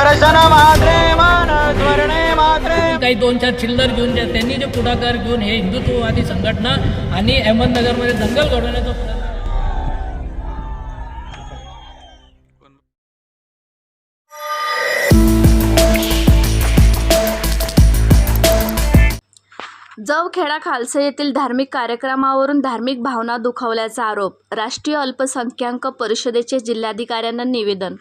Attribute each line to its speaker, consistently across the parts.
Speaker 1: दर्शन मात्रे. स्मरणे मात्रे
Speaker 2: काही दोन चार चिल्लर घेऊन त्यांनी जे पुढाकार घेऊन हे हिंदुत्ववादी संघटना आणि अहमदनगरमध्ये दंगल घडवण्याचा
Speaker 3: जवखेडा खालसे येथील धार्मिक कार्यक्रमावरून धार्मिक भावना दुखावल्याचा आरोप राष्ट्रीय अल्पसंख्याक परिषदेचे जिल्हाधिकाऱ्यांना निवेदन.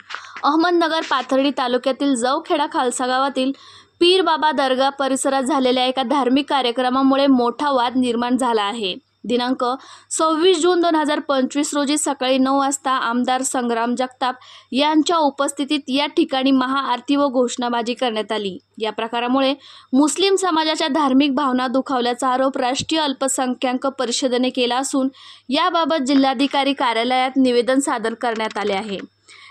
Speaker 3: अहमदनगर पाथर्डी तालुक्यातील जवखेडा खालसा गावातील पीर बाबा दर्गा परिसरात झालेल्या एका धार्मिक कार्यक्रमामुळे मोठा वाद निर्माण झाला आहे. दिनांक सव्वीस जून दोन हजार पंचवीस रोजी सकाळी नऊ वाजता आमदार संग्राम जगताप यांच्या उपस्थितीत या ठिकाणी महाआरती व घोषणाबाजी करण्यात आली. या प्रकारामुळे मुस्लिम समाजाच्या धार्मिक भावना दुखावल्याचा आरोप राष्ट्रीय अल्पसंख्याक परिषदेने केला असून याबाबत जिल्हाधिकारी कार्यालयात निवेदन सादर करण्यात आले आहे.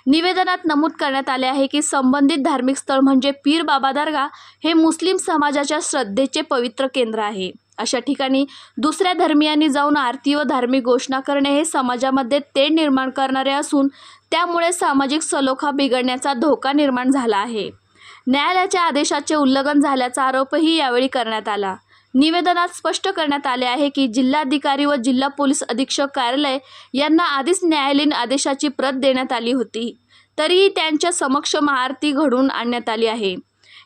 Speaker 3: निवेदनात नमूद करण्यात आले आहे की संबंधित धार्मिक स्थळ म्हणजे पीर बाबा दर्गा हे मुस्लिम समाजाच्या श्रद्धेचे पवित्र केंद्र आहे. अशा ठिकाणी दुसऱ्या धर्मियांनी जाऊन आरती व धार्मिक घोषणा करणे हे समाजामध्ये तेढ निर्माण करणारे असून त्यामुळे सामाजिक सलोखा बिघडण्याचा धोका निर्माण झाला आहे. न्यायालयाच्या आदेशाचे उल्लंघन झाल्याचा आरोपही यावेळी करण्यात आला. निवेदनात स्पष्ट करण्यात आले आहे की जिल्हाधिकारी व जिल्हा पोलीस अधीक्षक कार्यालय यांना आधीच न्यायालयीन आदेशाची प्रत देण्यात आली होती. तरीही त्यांच्या समक्ष महाआरती घडवून आणण्यात आली आहे.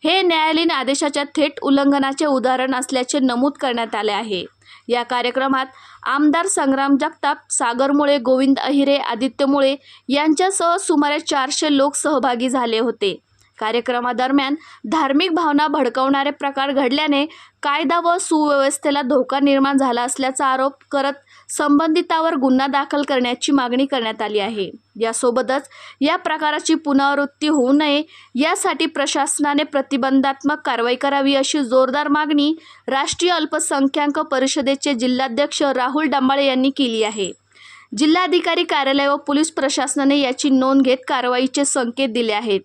Speaker 3: हे न्यायालयीन आदेशाच्या थेट उल्लंघनाचे उदाहरण असल्याचे नमूद करण्यात आले आहे. या कार्यक्रमात आमदार संग्राम जगताप सागरमुळे गोविंद अहिरे आदित्य मुळे यांच्यासह सुमारे चारशे लोक सहभागी झाले होते. कार्यक्रमादरम्यान धार्मिक भावना भडकवणारे प्रकार घडल्याने कायदा व सुव्यवस्थेला धोका निर्माण झाला असल्याचा आरोप करत संबंधितावर गुन्हा दाखल करण्याची मागणी करण्यात आली आहे. यासोबतच या प्रकाराची पुनरावृत्ती होऊ नये यासाठी प्रशासनाने प्रतिबंधात्मक कारवाई करावी अशी जोरदार मागणी राष्ट्रीय अल्पसंख्याक परिषदेचे जिल्हाध्यक्ष राहुल डंबाळे यांनी केली आहे. जिल्हाधिकारी कार्यालय व पोलीस प्रशासनाने याची नोंद घेत कारवाईचे संकेत दिले आहेत.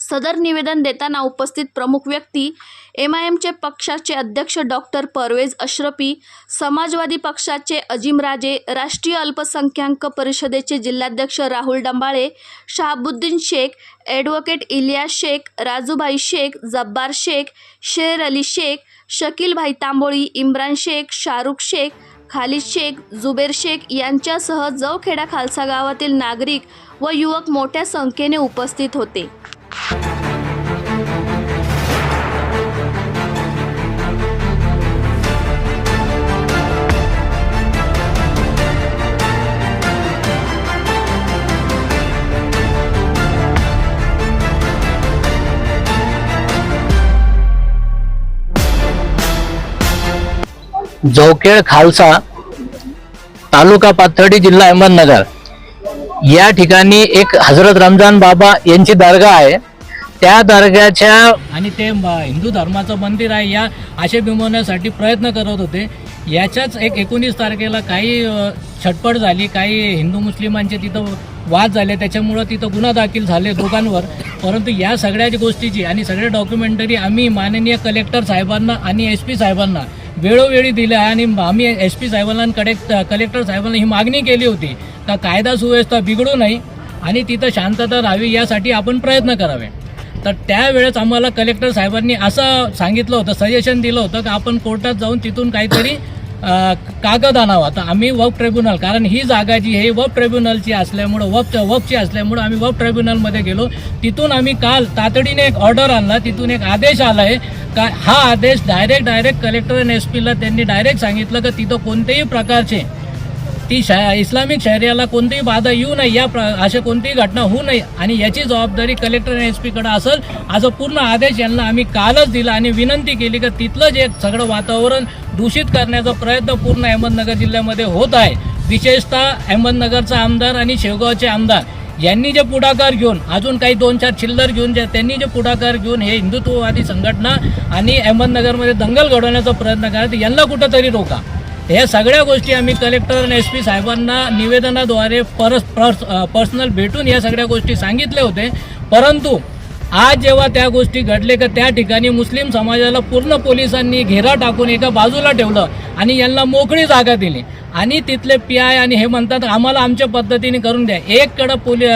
Speaker 3: सदर निवेदन देताना उपस्थित प्रमुख व्यक्ती एम आय एमचे पक्षाचे अध्यक्ष डॉक्टर परवेज अश्रफी समाजवादी पक्षाचे अजिम राजे राष्ट्रीय अल्पसंख्याक परिषदेचे जिल्हाध्यक्ष राहुल डंबाळे शहाबुद्दीन शेख ॲडव्होकेट इलियास शेख राजूभाई शेख जब्बार शेख शेर अली शेख शकीलभाई तांबोळी इम्रान शेख शाहरुख शेख खालिद शेख जुबेर शेख यांच्यासह जवखेडा खालसा गावातील नागरिक व युवक मोठ्या संख्येने उपस्थित होते.
Speaker 2: जवखेड खालसा तालुका पाथर्डी जिल्हा अहमदनगर. या ठिकाणी एक हजरत रमजान बाबा यांची दर्गा आहे. त्या दर्ग्याच्या आणि ते हिंदू धर्माचं मंदिर आहे या आशे बिंबवण्यासाठी प्रयत्न करत होते. याच्याच एक एकोणीस तारखेला काही छटपट झाली काही हिंदू मुस्लिमांचे तिथं वाद झाले त्याच्यामुळं तिथं गुन्हा दाखल झाले दोघांवर. परंतु या सगळ्या गोष्टीची आणि सगळ्या डॉक्युमेंटरी आम्ही माननीय कलेक्टर साहेबांना आणि एस पी साहेबांना वेळोवेळी दिल्या आणि आम्ही एस पी साहेबांकडे कलेक्टर साहेबांना ही मागणी केली होती का कायदा सुव्यवस्था बिघडू नये आणि तिथं शांतता राहावी यासाठी आपण प्रयत्न करावे. तर त्यावेळेस आम्हाला कलेक्टर साहेबांनी असं सांगितलं होतं सजेशन दिलं होतं की आपण कोर्टात जाऊन तिथून काहीतरी कागद आणावा तर आम्ही वफ ट्रिब्युनल कारण ही जागा जी हे वफ ट्रिब्युनलची असल्यामुळं वफ वफची असल्यामुळं आम्ही वफ ट्रिब्युनलमध्ये गेलो. तिथून आम्ही काल तातडीने एक ऑर्डर आणला तिथून एक आदेश आला आहे का हा आदेश डायरेक्ट डायरेक्ट कलेक्टर आणि एस पीला त्यांनी डायरेक्ट सांगितलं की तिथं कोणत्याही प्रकारचे ती शा इस्लामिक शहरियाला कोणतीही बाधा येऊ नये या प्र अशा कोणतीही घटना होऊ नये आणि याची जबाबदारी कलेक्टर आणि एस पीकडे असेल. असा पूर्ण आदेश यांना आम्ही कालच दिला आणि विनंती केली की तिथलं जे सगळं वातावरण दूषित करण्याचा प्रयत्न पूर्ण अहमदनगर जिल्ह्यामध्ये होत आहे. विशेषतः अहमदनगरचा आमदार आणि शेवगावचे आमदार यांनी जे पुढाकार घेऊन अजून काही दोन चार चिल्लर घेऊन जे त्यांनी जे पुढाकार घेऊन हे हिंदुत्ववादी संघटना आणि अहमदनगरमध्ये दंगल घडवण्याचा प्रयत्न करत यांना कुठंतरी रोका. ह्या सगळ्या गोष्टी आम्ही कलेक्टर आणि एस पी साहेबांना निवेदनाद्वारे परस पर्स पर्सनल भेटून या सगळ्या गोष्टी सांगितले होते परंतु आज जेव्हा त्या गोष्टी घडले का त्या ठिकाणी मुस्लिम समाजाला पूर्ण पोलिसांनी घेरा टाकून एका बाजूला ठेवलं आणि यांना मोकळी जागा दिली. आणि तिथले पी आय आणि हे म्हणतात आम्हाला आमच्या पद्धतीने करून द्या. एक कडं पोली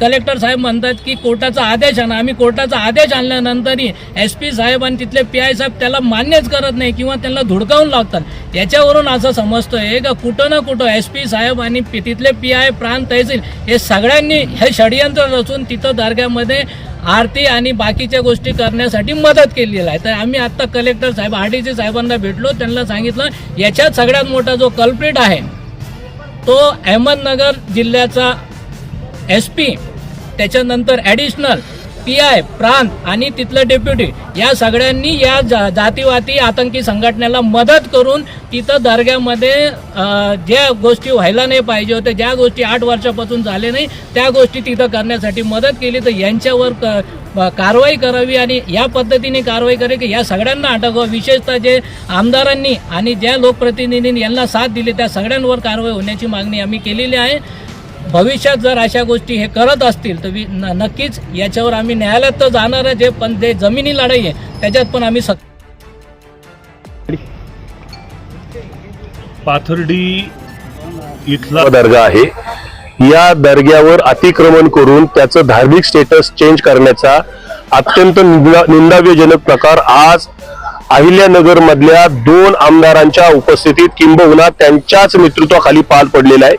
Speaker 2: कलेक्टर साहेब म्हणतात की कोर्टाचा आदेश आणा. आम्ही कोर्टाचा आदेश आणल्यानंतरही एस पी साहेब आणि तिथले पी आय साहेब त्याला मान्यच करत नाही किंवा त्यांना धुडकावून लागतात त्याच्यावरून असं समजतोय का कुठं ना कुठं एस पी साहेब आणि तिथले पी आय प्रांत तहसील हे सगळ्यांनी हे षडयंत्र रचून तिथं दर्ग्यामध्ये आरती आणि बाकीच्या गोष्टी करण्यासाठी मदत केलेली आहे. तर आम्ही आत्ता कलेक्टर साहेब आर डी सी साहेबांना भेटलो त्यांना सांगितलं याच्यात सगळ्यात मोठा जो कल्प्रिट आहे तो अहमदनगर जिल्ह्याचा एस पी त्याच्यानंतर ॲडिशनल पी आय प्रांत आणि तिथलं डेप्युटी या सगळ्यांनी या जा जातीवादी आतंकी संघटनेला मदत करून तिथं दर्ग्यामध्ये ज्या गोष्टी व्हायला नाही पाहिजे होत्या ज्या गोष्टी आठ वर्षापासून झाले नाही त्या गोष्टी तिथं करण्यासाठी मदत केली. तर यांच्यावर क कारवाई करावी आणि या पद्धतीने कारवाई करावी की या सगळ्यांना अटकावं विशेषतः जे आमदारांनी आणि ज्या लोकप्रतिनिधींनी यांना साथ दिली त्या सगळ्यांवर कारवाई होण्याची मागणी आम्ही केलेली आहे. भविष्यात जर अशा गोष्टी हे करत असतील तर नक्कीच याच्यावर आम्ही न्यायालयात तर जाणार आहे जे पण जे जमिनी लढाई आहे त्याच्यात पण आम्ही सक
Speaker 4: पाथर्डी इथला
Speaker 5: दर्गा आहे. या दर्ग्यावर अतिक्रमण करून त्याचं धार्मिक स्टेटस चेंज करण्याचा अत्यंत निंदा- निंदाव्यजनक प्रकार आज अहिल्यानगर मधल्या दोन आमदारांच्या उपस्थितीत किंबहुना त्यांच्याच नेतृत्वाखाली पार पडलेला आहे.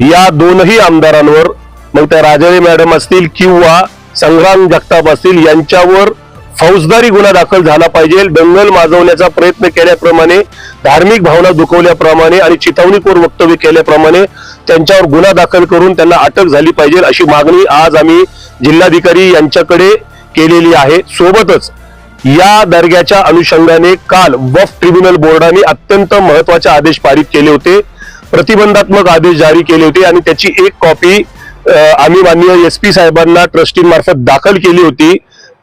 Speaker 5: या दोनही आमदारांवर मग त्या राजारी मॅडम असतील किंवा संग्राम जगताप असतील यांच्यावर फौजदारी गुन्हा दाखल झाला पाहिजे. दंगल माजवण्याचा प्रयत्न केल्याप्रमाणे धार्मिक भावना दुखवल्याप्रमाणे आणि चिथावणीखोर वक्तव्य केल्याप्रमाणे त्यांच्यावर गुन्हा दाखल करून त्यांना अटक झाली पाहिजे अशी मागणी आज आम्ही जिल्हाधिकारी यांच्याकडे केलेली आहे. सोबतच या दर्ग्याच्या अनुषंगाने काल वफ ट्रिब्युनल बोर्डाने अत्यंत महत्त्वाचे आदेश पारित केले होते. प्रतिबंधात्मक आदेश जारी केले होते आणि त्याची एक कॉपी आम्ही माननीय एस पी साहेबांना ट्रस्टींमार्फत दाखल केली होती.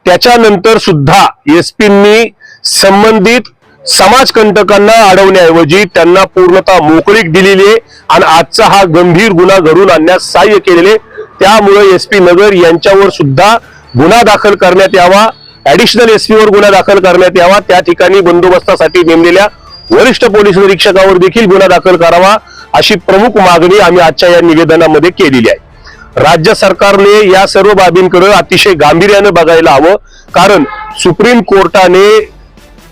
Speaker 5: त्याच्यानंतर सुद्धा एस पींनी संबंधित समाजकंटकांना अडवण्याऐवजी त्यांना पूर्णतः मोकळीक दिलेली आणि आजचा हा गंभीर गुन्हा घडून आणण्यास सहाय्य केलेले त्यामुळे एस पी नगर यांच्यावर सुद्धा गुन्हा दाखल करण्यात यावा. ऍडिशनल एस वर गुन्हा दाखल करण्यात यावा. त्या ठिकाणी बंदोबस्तासाठी नेमलेल्या वरिष्ठ पोलीस निरीक्षकावर देखील गुन्हा दाखल करावा. अशी प्रमुख मागणी आम्ही आजच्या या निवेदनामध्ये केलेली आहे. राज्य सरकारने या सर्व बाबींकडे अतिशय गांभीर्यानं बघायला हवं. कारण सुप्रीम कोर्टाने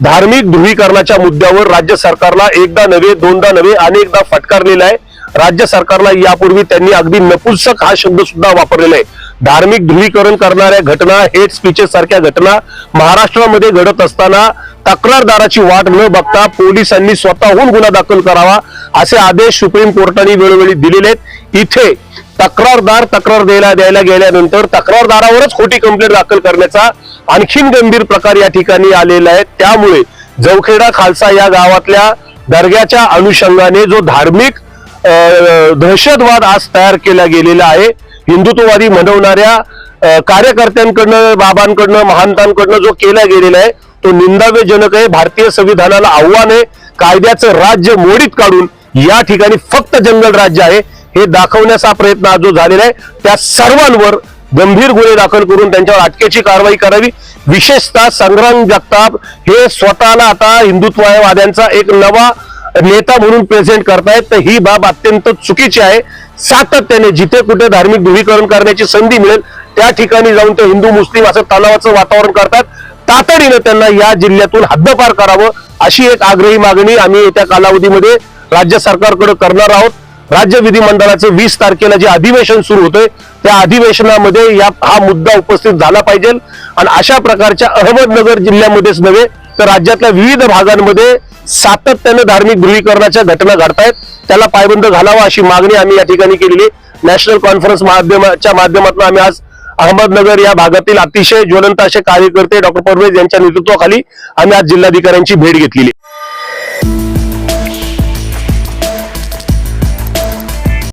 Speaker 5: धार्मिक ध्रुवीकरणाच्या मुद्द्यावर राज्य सरकारला एकदा नव्हे दोनदा नव्हे अनेकदा फटकारलेला आहे. राज्य सरकारला यापूर्वी त्यांनी अगदी नपुंसक हा शब्द सुद्धा वापरलेला आहे. धार्मिक ध्रुवीकरण करणाऱ्या घटना हेट स्पीचेस सारख्या घटना महाराष्ट्रामध्ये घडत असताना तक्रारदाराची वाट न बघता पोलिसांनी स्वतःहून गुन्हा दाखल करावा असे आदेश सुप्रीम कोर्टाने वेळोवेळी दिलेले आहेत. इथे तक्रारदार तक्रार द्यायला द्यायला गेल्यानंतर तक्रारदारावरच खोटी कंप्लेंट दाखल करण्याचा आणखीन गंभीर प्रकार या ठिकाणी आलेला आहे. त्यामुळे जवखेडा खालसा या गावातल्या दर्ग्याच्या अनुषंगाने जो धार्मिक दहशतवाद आज तयार केला गेलेला आहे. हिंदुत्ववादी म्हणवणाऱ्या कार्यकर्त्यांकडनं बाबांकडनं महांतांकडनं जो केला गेलेला आहे तो निंदाव्यजनक आहे. भारतीय संविधानाला आव्हान आहे. कायद्याचं राज्य मोडीत काढून या ठिकाणी फक्त जंगल राज्य आहे. हे दाखवण्याचा प्रयत्न आज जो झालेला आहे त्या सर्वांवर गंभीर गुन्हे दाखल करून त्यांच्यावर अटकेची कारवाई करावी. विशेषतः संग्राम जगताप हे स्वतःला आता हिंदुत्ववाद्यांचा एक नवा नेता म्हणून प्रेझेंट करतायत तर ही बाब अत्यंत चुकीची आहे. सातत्याने जिथे कुठे धार्मिक ध्रुवीकरण करण्याची संधी मिळेल त्या ठिकाणी जाऊन ते हिंदू मुस्लिम असं तणावाचं वातावरण करतात. तातडीनं त्यांना या जिल्ह्यातून हद्दपार करावं अशी एक आग्रही मागणी आम्ही येत्या कालावधीमध्ये राज्य सरकारकडे करणार आहोत. राज्य विधिमंडळाचं वीस तारखेला जे अधिवेशन सुरू होतंय त्या अधिवेशनामध्ये या हा मुद्दा उपस्थित झाला पाहिजे. आणि अशा प्रकारच्या अहमदनगर जिल्ह्यामध्येच नव्हे तर राज्यातल्या विविध भागांमध्ये सातत्यानं धार्मिक ध्रुवीकरणाच्या घटना घडतायत. त्याला पायबंद घालावा अशी मागणी आम्ही या ठिकाणी केलेली. नॅशनल कॉन्फरन्स माध्यमाच्या माध्यमातून आम्ही आज अहमदनगर या भागातील अतिशय ज्वलंत असे कार्यकर्ते डॉक्टर परवेज यांच्या नेतृत्वाखाली आम्ही आज जिल्हाधिकाऱ्यांची भेट घेतलेली.